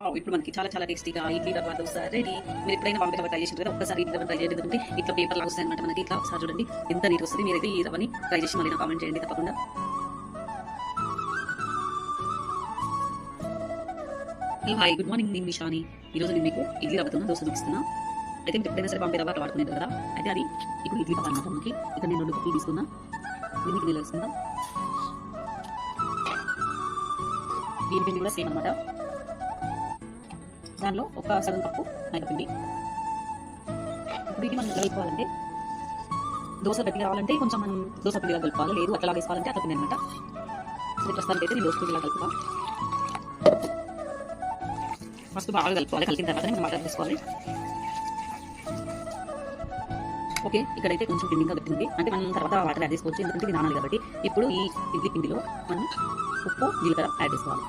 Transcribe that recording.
ఇప్పుడు మనకి చాలా చాలా టేస్టీగా ఇడ్లీ రవ్వ దోశ రెడీ మీరు ఎప్పుడైనా బాంబే రవ్వ ట్రై చేసిన కదా ఒక్కసారి ఇడ్లీ రవ్వ ట్రై చేయండి ఎందుకంటే ఇట్లా పేపర్ లాగా వస్తాయి అనమాట మనకి. ఇట్లా ఒకసారి చూడండి. ఎంత నీట్ వస్తుంది. మీరైతే ఈ రవ్వని ట్రై చేసి మళ్ళీ కామెంట్ చేయండి తప్పకుండా. హలో హాయ్ గుడ్ మార్నింగ్ నేను విషాని ఈరోజు నేను మీకు ఇడ్లీ రవ్వతో దోశ చూపిస్తున్నా. అయితే మీరు ఎప్పుడైనా సరే బాంబే రవ్వ అట్లా వాడుకునేది కదా? అయితే అది ఇప్పుడు ఇడ్లీ రవ్వ అనమాట మనకి. ఇక్కడ నేను రెండు కప్పులు తీసుకున్నా. దీనికి నీళ్ళు వేసుకుందాం. బియ్యం పిండి కూడా సేమ్ అనమాట దానిలో ఒక సగం కప్పు మైదాపిండి ఇప్పుడు మనం కలుపుకోవాలంటే దోశ గట్టిగా రావాలంటే కొంచెం మనం దోశ పిండిగా కలుపుకోవాలి. లేదు అట్లా వేసుకోవాలంటే అట్లా పిండి అనమాట సో ప్రస్తుతానికి అయితే నేను దోశ పిండిలా కలుపుతా. ఫస్ట్ బాగా కలుపుకోవాలి. కలిపిన తర్వాత మనం వాటర్ తీసుకోవాలి ఓకే ఇక్కడైతే కొంచెం పిండి ఇంకా అంటే మనం తర్వాత వాటర్ యాడ్ చేసుకోవచ్చు. ఎందుకంటే ఇది నానాలి కాబట్టి ఇప్పుడు ఈ ఇడ్లీ పిండిలో మనం ఉప్పు జీలకర్ర యాడ్ చేసుకోవాలి.